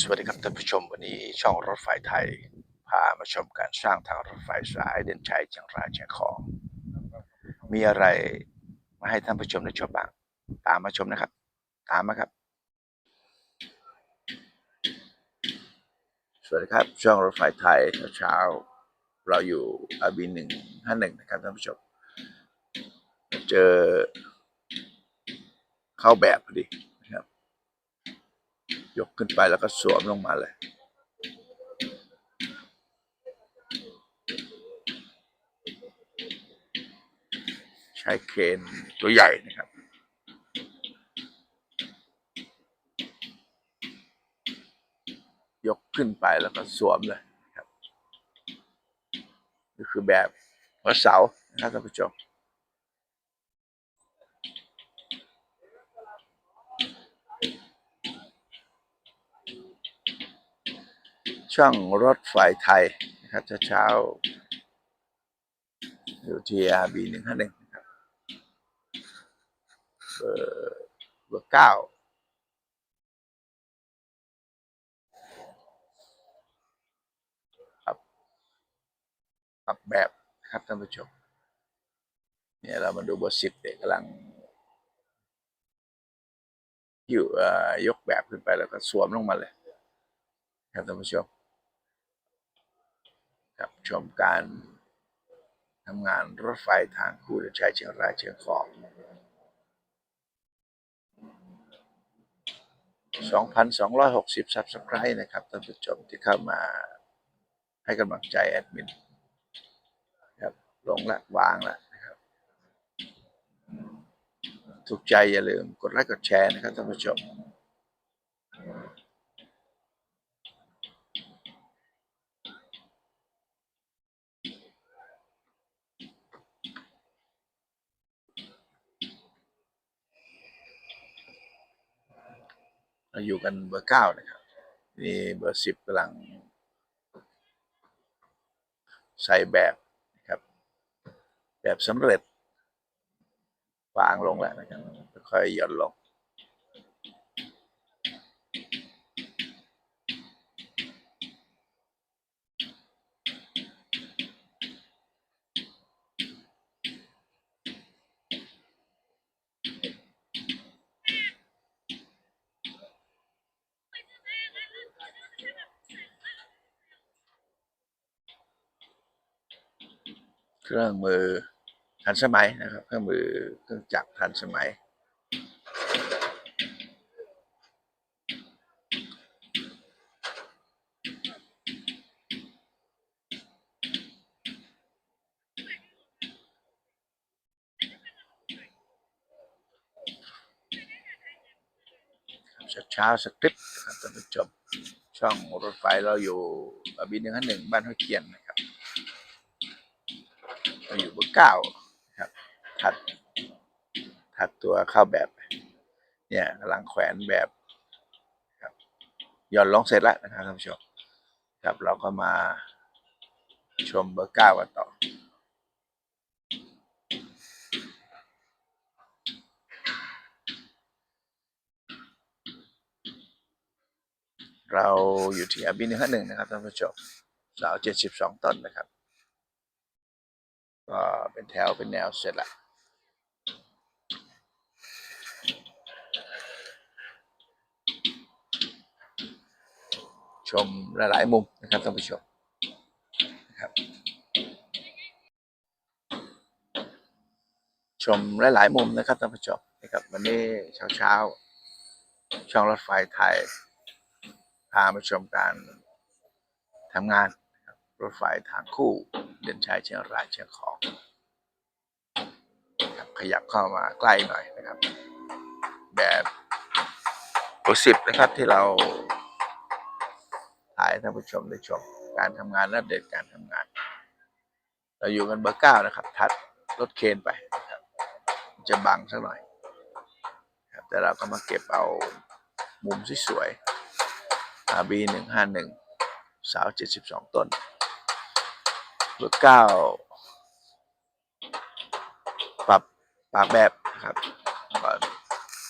สวัสดีครับท่านผู้ชมวันนี้ช่องรถไฟไทย พามาชมการสร้างทางรถไฟสายเด่นชัยเชียงรายเชียงของ มีอะไรมาให้ท่านผู้ชมได้ชมบ้างตามมาชมนะครับ ตามมาครับ สวัสดีครับ ช่องรถไฟไทยเช้าเราอยู่อาบีหนึ่งห้าหนึ่งนะครับท่านผู้ชม เจอเข้าแบบพอดี ยกขึ้นไปแล้วก็สวมลงมาเลยใช้เครนตัวใหญ่นะครับยกขึ้นไปแล้วก็สวมเลยครับนี่คือแบบหัวเสานะครับท่านผู้ชม ช่องรถไฟไทยนะครับเช้าๆอยู่ที่ RB หนึ่งห้าหนึ่งครับเบอร์เบอร์เก้าครับปรับแบบนะครับท่านผู้ชมเนี่ยเรามาดูเบอร์สิบเด็กกำลัง อยู่ยกแบบขึ้นไปแล้วก็สวมลงมาเลย ครับท่านผู้ชม ครับชมการทำงานรถไฟทางคู่เดินชัยเชียงรายเชียงของ2,260 ซับสไครต์นะครับท่านผู้ชมที่เข้ามาให้กำลังใจแอดมินครับลงละวางละนะครับถูกใจอย่าลืมกดไลค์กดแชร์นะครับท่านผู้ชม เราอยู่กันเบอร์เก้านะครับนี่เบอร์สิบกำลัง ใส่แบบนะครับ แบบสำเร็จวางลงแล้วนะครับค่อยหย่อนลง เครื่องมือทันสมัยนะครับ เครื่องมือเครื่องจักรทันสมัย เช้าสคลิปนะครับท่านผู้ชมช่องรถไฟเราอยู่บบินหนึ่งห้าหนึ่งบ้านห้วยเคียนนะครับ เราอยู่เบอร์เก้าครับถัดถัดตัวเข้าแบบ เนี่ยกำลังแขวนแบบครับหย่อนลงเสร็จแล้วนะครับท่านผู้ชมครับเราก็มาชมเบอร์เก้ากันต่อเราอยู่ที่อาบินหนึ่งห้าหนึ่งนะครับท่านผู้ชมเสาเจ็ดสิบสองต้นนะครับ ก็เป็นแถวเป็นแนวเสร็จละชมหลาย ๆ มุมนะครับท่านผู้ชมนะครับ ชมหลาย ๆ มุมนะครับท่านผู้ชมนะครับวันนี้เช้าๆช่องรถไฟไทยพามาชมการทำงาน รถไฟทางคู่เดินชัยเชียงรายเชียงของครับขยับเข้ามาใกล้หน่อยนะครับ แบบโอสิบนะครับที่เราถ่ายให้ท่านผู้ชมได้ชม การทำงานและอัปเดการทำงาน เราอยู่กันเบอร์เก้านะครับถัดรถเคนไปนะครับ จะบังสักหน่อยครับแต่เราก็มาเก็บเอามุมสวยๆ RB หนึ่งห้าหนึ่งสาวเจ็ดสิบสองต้น เบอร์เก้าปรับปากแบบครับก่อน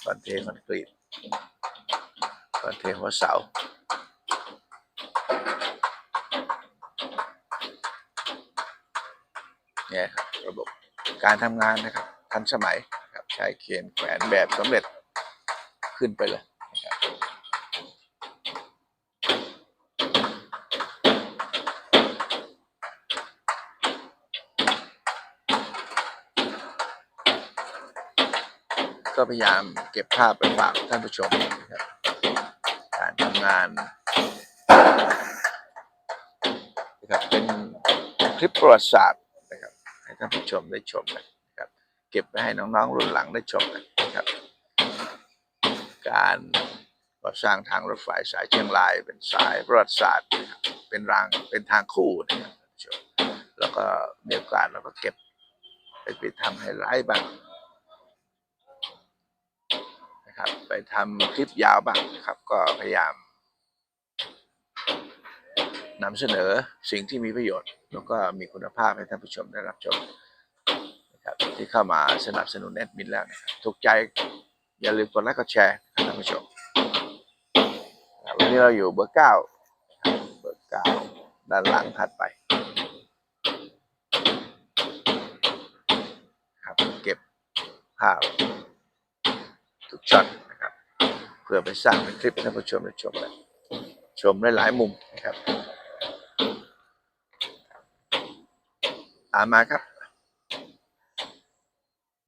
ก่อนเทคอนกรีตก่อนเทหัวเสาเนี่ยครับระบบการทำงานนะครับ ทันสมัยครับใช้เคนแขวนแบบสำเร็จขึ้นไปเลย ก็พยายามเก็บภาพไปฝากท่านผู้ชมนะครับการทำงานนะครับเป็นคลิปประวัติศาสตร์นะครับให้ท่านผู้ชมได้ชมกันนะครับเก็บไปให้น้องๆรุ่นหลังได้ชมกันนะครับ การก่อสร้างทางรถไฟสายเชียงราย เป็นสายประวัติศาสตร์นะครับเป็นรางเป็นทางคู่นะครับแล้วก็มีโอกาสเราก็เก็บไปไปทำไฮไลท์บ้าง นะครับ ไปทำคลิปยาวบ้างนะครับ ก็พยายามนำเสนอสิ่งที่มีประโยชน์ แล้วก็มีคุณภาพให้ท่านผู้ชมได้รับชมนะครับที่เข้ามาสนับสนุนแอดมินแล้วนะครับถูกใจอย่าลืมกดไลค์กดแชร์ท่านผู้ชมวันนี้เราอยู่เบอร์เก้าเบอร์เก้าด้านหลังถัดไปครับเก็บภาพ ทุกช็อตนะครับ เพื่อไปสร้างเป็นคลิปให้ผู้ชมได้ชมกันชมได้หลายมุมนะครับ ตามมาครับ